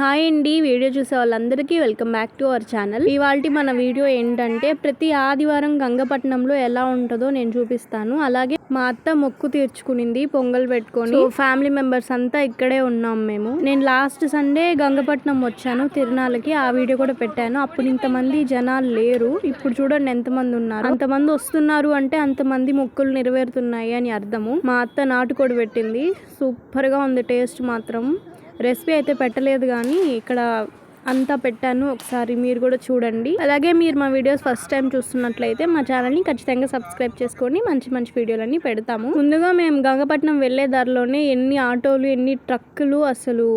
Hi అండి video చూసే వాళ్ళందరికీ welcome back to our channel. ఇవాళ మన వీడియో ఏంటంటే ప్రతి ఆదివారం గంగపట్నంలో ఎలా ఉంటుందో నేను చూపిస్తాను. అలాగే మా అత్త మొక్కు తీర్చుకునింది పొంగల్ పెట్టుకొని. ఫ్యామిలీ మెంబర్స్ అంతా ఇక్కడే ఉన్నాం మేము. నేను లాస్ట్ సండే గంగపట్నం వచ్చాను తిరునాళ్ళకి. ఆ వీడియో కూడా పెట్టాను. అప్పుడు ఇంతమంది జనాలు లేరు. ఇప్పుడు చూడండి ఎంతమంది ఉన్నారు. అంతమంది వస్తున్నారు అంటే అంతమంది మొక్కులు నెరవేరుతున్నాయి అని అర్థము. మా అత్త నాటుకోడి పెట్టింది. సూపర్గా ఉంది టేస్ట్ మాత్రం. రెసిపీ అయితే పెట్టలేదు కానీ ఇక్కడ అంతా పెట్టాను. ఒకసారి మీరు కూడా చూడండి. అలాగే మీరు మా వీడియోస్ ఫస్ట్ టైం చూస్తున్నట్లయితే మా ఛానల్ని ఖచ్చితంగా సబ్స్క్రైబ్ చేసుకొని మంచి మంచి వీడియోలన్నీ పెడతాము. ముందుగా మేము గంగపట్నం వెళ్ళే దారిలోనే ఎన్ని ఆటోలు ఎన్ని ట్రక్కులు అసలు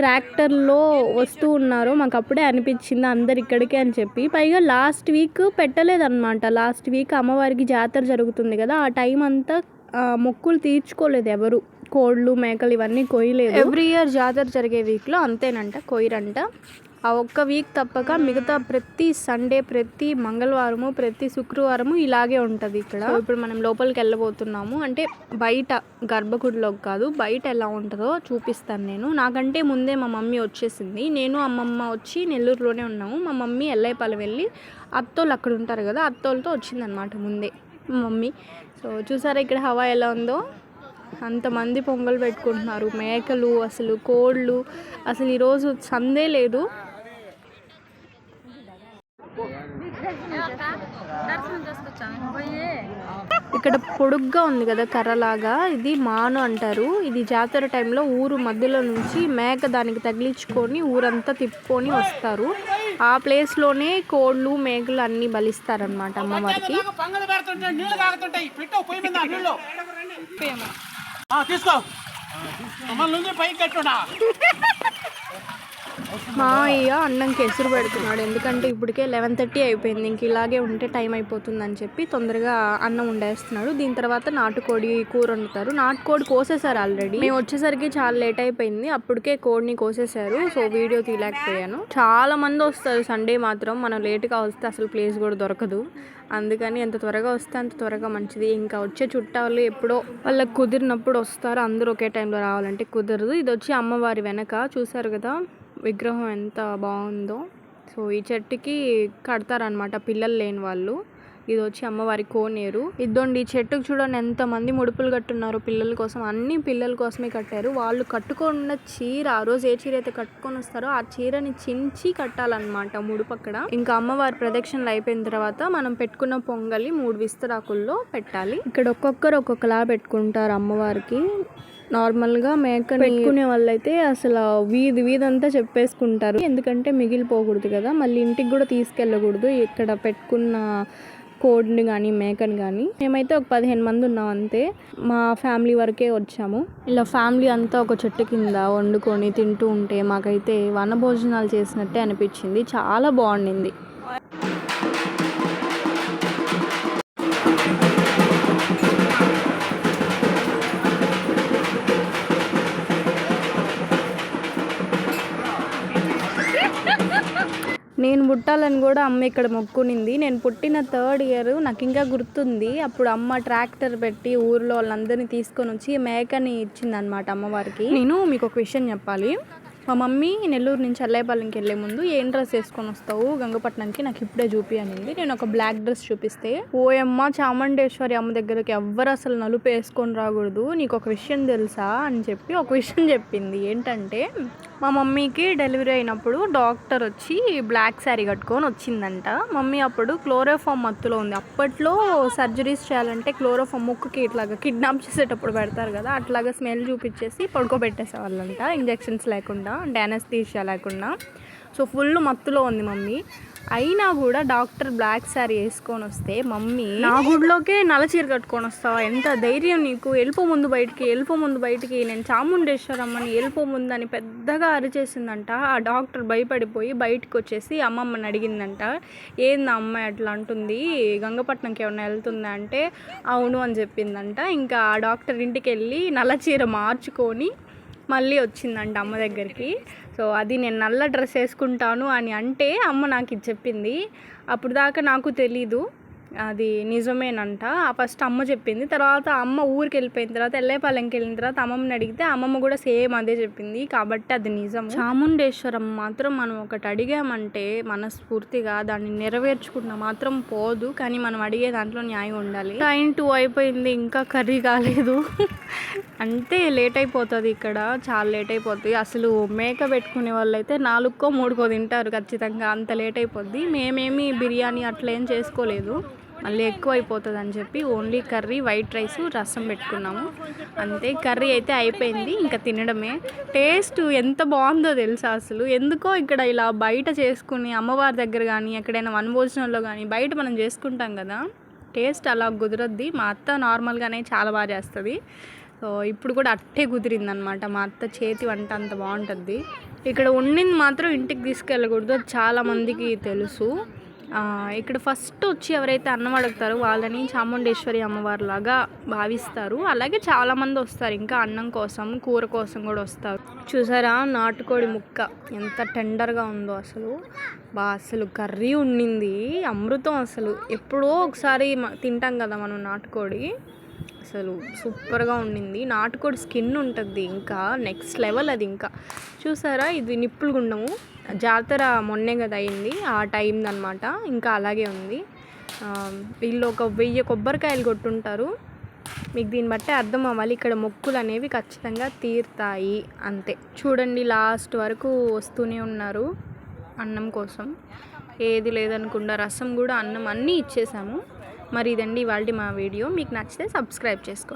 ట్రాక్టర్లో వస్తూ ఉన్నారో మాకు అప్పుడే అనిపించింది అందరు ఇక్కడికే అని చెప్పి. పైగా లాస్ట్ వీక్ పెట్టలేదన్నమాట. లాస్ట్ వీక్ అమ్మవారికి జాతర జరుగుతుంది కదా ఆ టైం అంతా మొక్కులు తీర్చుకోలేదు ఎవరు. కోళ్ళు మేకలు ఇవన్నీ కొయ్యలేదు. ఎవ్రీ ఇయర్ జాతర జరిగే వీక్లో అంతేనంట కొయ్యరంట. ఆ ఒక్క వీక్ తప్పక మిగతా ప్రతి సండే ప్రతి మంగళవారము ప్రతి శుక్రవారము ఇలాగే ఉంటుంది ఇక్కడ. ఇప్పుడు మనం లోపలికి వెళ్ళబోతున్నాము. అంటే బయట గర్భగుడిలోకి కాదు బయట ఎలా ఉంటుందో చూపిస్తాను నేను. నాకంటే ముందే మా మమ్మీ వచ్చేసింది. నేను అమ్మమ్మ వచ్చి నెల్లూరులోనే ఉన్నాము. మా మమ్మీ ఎల్లయ్యపాలెం వెళ్ళి అత్తోళ్ళు అక్కడ ఉంటారు కదా అత్తోళ్ళతో వచ్చిందనమాట ముందే మా మమ్మీ. సో చూసారా ఇక్కడ హవా ఎలా ఉందో? అంతమంది పొంగల్ పెట్టుకుంటున్నారు. మేకలు అసలు కోళ్ళు అసలు ఈరోజు సందే లేదు. ఇక్కడ పొడుగ్గా ఉంది కదా కర్రలాగా. ఇది మాను అంటారు. ఇది జాతర టైంలో ఊరు మధ్యలో నుంచి మేక దానికి తగిలించుకొని ఊరంతా తిప్పుకొని వస్తారు. ఆ ప్లేస్లోనే కోళ్ళు మేకలు అన్నీ బలిస్తారనమాట అమ్మవారికి. తీసుకో. మమ్మల్ని పైకి కట్టుడా? మా అయ్య అన్నంకి ఎసురు పెడుతున్నాడు. ఎందుకంటే ఇప్పటికే లెవెన్ థర్టీ అయిపోయింది. ఇంక ఇలాగే ఉంటే టైం అయిపోతుందని చెప్పి తొందరగా అన్నం వండేస్తున్నాడు. దీని తర్వాత నాటుకోడి కూర వండుతారు. నాటుకోడి కోసేశారు ఆల్రెడీ మేము వచ్చేసరికి చాలా లేట్ అయిపోయింది. అప్పటికే కోడిని కోసేశారు. So video తీయలేకపోయాను. చాలా మంది వస్తారు సండే మాత్రం. మనం లేట్గా వస్తే అసలు ప్లేస్ కూడా దొరకదు. అందుకని ఎంత త్వరగా వస్తే అంత త్వరగా మంచిది. ఇంకా వచ్చే చుట్టాలు ఎప్పుడో వాళ్ళకి కుదిరినప్పుడు వస్తారు. అందరూ ఒకే టైంలో రావాలంటే కుదరదు. ఇది వచ్చి అమ్మవారి వెనక. చూసారు కదా? విగ్రహం ఎంత బాగుందో. సో ఈ చెట్టుకి కడతారనమాట పిల్లలు లేని వాళ్ళు. ఇది వచ్చి అమ్మవారి కోనేరు. ఇదొండి ఈ చెట్టుకు చూడండి ఎంతమంది ముడుపులు కట్టున్నారు పిల్లల కోసం. అన్ని పిల్లల కోసమే కట్టారు. వాళ్ళు కట్టుకున్న చీర ఆ రోజు ఏ చీర అయితే కట్టుకొని వస్తారో ఆ చీరని చించి కట్టాలన్నమాట ముడుపు అక్కడ ఇంకా అమ్మవారి ప్రదక్షిణలు అయిపోయిన తర్వాత మనం పెట్టుకున్న పొంగలి మూడు విస్తరాకుల్లో పెట్టాలి. ఇక్కడ ఒక్కొక్కరు ఒక్కొక్కలా పెట్టుకుంటారు అమ్మవారికి. నార్మల్గా మేక పెట్టుకునే వాళ్ళైతే అసలు వీధి వీధి అంతా చెప్పేసుకుంటారు. ఎందుకంటే మిగిలిపోకూడదు కదా మళ్ళీ ఇంటికి కూడా తీసుకెళ్ళకూడదు. ఇక్కడ పెట్టుకున్న కోడిని కానీ మేకని కానీ మేమైతే ఒక పదిహేను మంది ఉన్నాం అంతే. మా ఫ్యామిలీ వరకే వచ్చాము. ఇలా ఫ్యామిలీ అంతా ఒక చెట్టు కింద వండుకొని తింటూ ఉంటే మాకైతే వన భోజనాలు చేసినట్టే అనిపించింది. చాలా బాగుండింది. నేను పుట్టాలని కూడా అమ్మ ఇక్కడ మొక్కునింది. నేను పుట్టిన థర్డ్ ఇయర్ నాకు ఇంకా గుర్తుంది. అప్పుడు అమ్మ ట్రాక్టర్ పెట్టి ఊర్లో వాళ్ళందరినీ తీసుకొని వచ్చి మేకని ఇచ్చిందనమాట అమ్మవారికి. నేను మీకు ఒక విషయం చెప్పాలి. మా మమ్మీ నెల్లూరు నుంచి అల్లాయపాలెంకి వెళ్ళే ముందు ఏం డ్రెస్ వేసుకొని వస్తావు? గంగపట్నంకి నాకు ఇప్పుడే చూపి అనింది నేను ఒక బ్లాక్ డ్రెస్ చూపిస్తే ఓయమ్మ చాముండేశ్వరి అమ్మ దగ్గరకి ఎవ్వరు అసలు నలుపు వేసుకొని రాకూడదు నీకు ఒక విషయం తెలుసా అని చెప్పి ఒక విషయం చెప్పింది. ఏంటంటే మా మమ్మీకి డెలివరీ అయినప్పుడు డాక్టర్ వచ్చి బ్లాక్ శారీ కట్టుకొని వచ్చిందంట. మమ్మీ అప్పుడు క్లోరోఫామ్ మత్తులో ఉంది. అప్పట్లో సర్జరీస్ చేయాలంటే క్లోరోఫామ్ ముక్కుకి ఇట్లాగా కిడ్నాప్ చేసేటప్పుడు పెడతారు కదా అట్లాగా స్మెల్ చూపించేసి పడుకోబెట్టేసేవాళ్ళంట. ఇంజెక్షన్స్ లేకుండా. అంటే అనస్థీషియా లేకుండా. సో ఫుల్ మత్తులో ఉంది మమ్మీ. అయినా కూడా డాక్టర్ బ్లాక్ శారీ వేసుకొని వస్తే మమ్మీ నా గుడిలోకే నల్ల చీర కట్టుకొని వస్తావా? ఎంత ధైర్యం నీకు? వెళ్ళిపో ముందు బయటికి వెళ్ళిపో ముందు బయటికి. నేను చాముండేశ్వరమ్మని వెళ్ళిపో ముందు అని పెద్దగా అరిచేసిందంట. ఆ డాక్టర్ భయపడిపోయి బయటకు వచ్చేసి అమ్మమ్మని అడిగిందంట. ఏంది అమ్మాయి అట్లా అంటుంది? గంగపట్నంకి ఏమన్నా వెళ్తుందా అంటే అవును అని చెప్పిందంట. ఇంకా ఆ డాక్టర్ ఇంటికి వెళ్ళి నల్ల చీర మార్చుకొని మళ్ళీ వచ్చిందంట అమ్మ దగ్గరికి. సో అది నేను నల్ల డ్రెస్ వేసుకుంటాను అని అంటే అమ్మ నాకు ఇది చెప్పింది. అప్పుడు దాకా నాకు తెలీదు. అది నిజమేనంట. ఆ ఫస్ట్ అమ్మ చెప్పింది. తర్వాత అమ్మ ఊరికి వెళ్ళిపోయిన తర్వాత ఎల్లేపాలెంకి వెళ్ళిన తర్వాత అమ్మమ్మని అడిగితే అమ్మమ్మ కూడా సేమ్ అదే చెప్పింది. కాబట్టి అది నిజం చాముండేశ్వరం మాత్రం మనం ఒకటి అడిగామంటే మనస్ఫూర్తిగా దాన్ని నెరవేర్చుకున్న మాత్రం పోదు. కానీ మనం అడిగే దాంట్లో న్యాయం ఉండాలి. టైం టూ అయిపోయింది. ఇంకా కర్రీ కాలేదు. అంతే లేట్ అయిపోతుంది ఇక్కడ చాలా లేట్ అయిపోతుంది అసలు మేక పెట్టుకునే వాళ్ళు అయితే నాలుగుకో మూడుకో తింటారు ఖచ్చితంగా అంత లేట్ అయిపోద్ది మేమేమి బిర్యానీ అట్లా ఏం చేసుకోలేదు. మళ్ళీ ఎక్కువ అయిపోతుంది అని చెప్పి ఓన్లీ కర్రీ వైట్ రైస్ రసం పెట్టుకున్నాము. అంతే కర్రీ అయితే అయిపోయింది. ఇంకా తినడమే. టేస్ట్ ఎంత బాగుందో తెలుసా అసలు. ఎందుకో ఇక్కడ ఇలా బయట చేసుకుని అమ్మవారి దగ్గర కానీ ఎక్కడైనా వనభోజనంలో కానీ బయట మనం చేసుకుంటాం కదా టేస్ట్ అలా కుదరద్ది. మా అత్త నార్మల్గానే చాలా బాగా చేస్తుంది. సో ఇప్పుడు కూడా అట్టే కుదిరిందనమాట మా అత్త చేతి వంట అంత బాగుంటుంది. ఇక్కడ వండింది మాత్రం ఇంటికి తీసుకెళ్ళకూడదు. అది చాలామందికి తెలుసు. ఇక్కడ ఫస్ట్ వచ్చి ఎవరైతే అన్నం అడుగుతారో వాళ్ళని చాముండేశ్వరి అమ్మవారిలాగా భావిస్తారు. అలాగే చాలామంది వస్తారు. ఇంకా అన్నం కోసం కూర కోసం కూడా వస్తారు. చూసారా? నాటుకోడి ముక్క ఎంత టెండర్గా ఉందో అసలు. బా అసలు కర్రీ ఉండింది అమృతం అసలు. ఎప్పుడో ఒకసారి తింటాం కదా మనం నాటుకోడి. అసలు సూపర్గా ఉండింది. నాటుకోడి స్కిన్ ఉంటుంది ఇంకా. నెక్స్ట్ లెవెల్ అది ఇంకా. చూసారా? ఇది నిప్పులు గుండము జాతర మొన్నే కదా అయింది. ఆ టైం అనమాట ఇంకా అలాగే ఉంది. వీళ్ళు ఒక వెయ్యి కొబ్బరికాయలు కొట్టుంటారు. మీకు దీన్ని బట్టి అర్థం అవ్వాలి. ఇక్కడ మొక్కులు అనేవి ఖచ్చితంగా తీరుతాయి. అంతే. చూడండి లాస్ట్ వరకు వస్తూనే ఉన్నారు అన్నం కోసం. ఏది లేదనుకుండా రసం కూడా అన్నం అన్నీ ఇచ్చేసాము. మరి ఇదండి ఇవాళ మా వీడియో. మీకు నచ్చితే సబ్స్క్రైబ్ చేసుకోండి.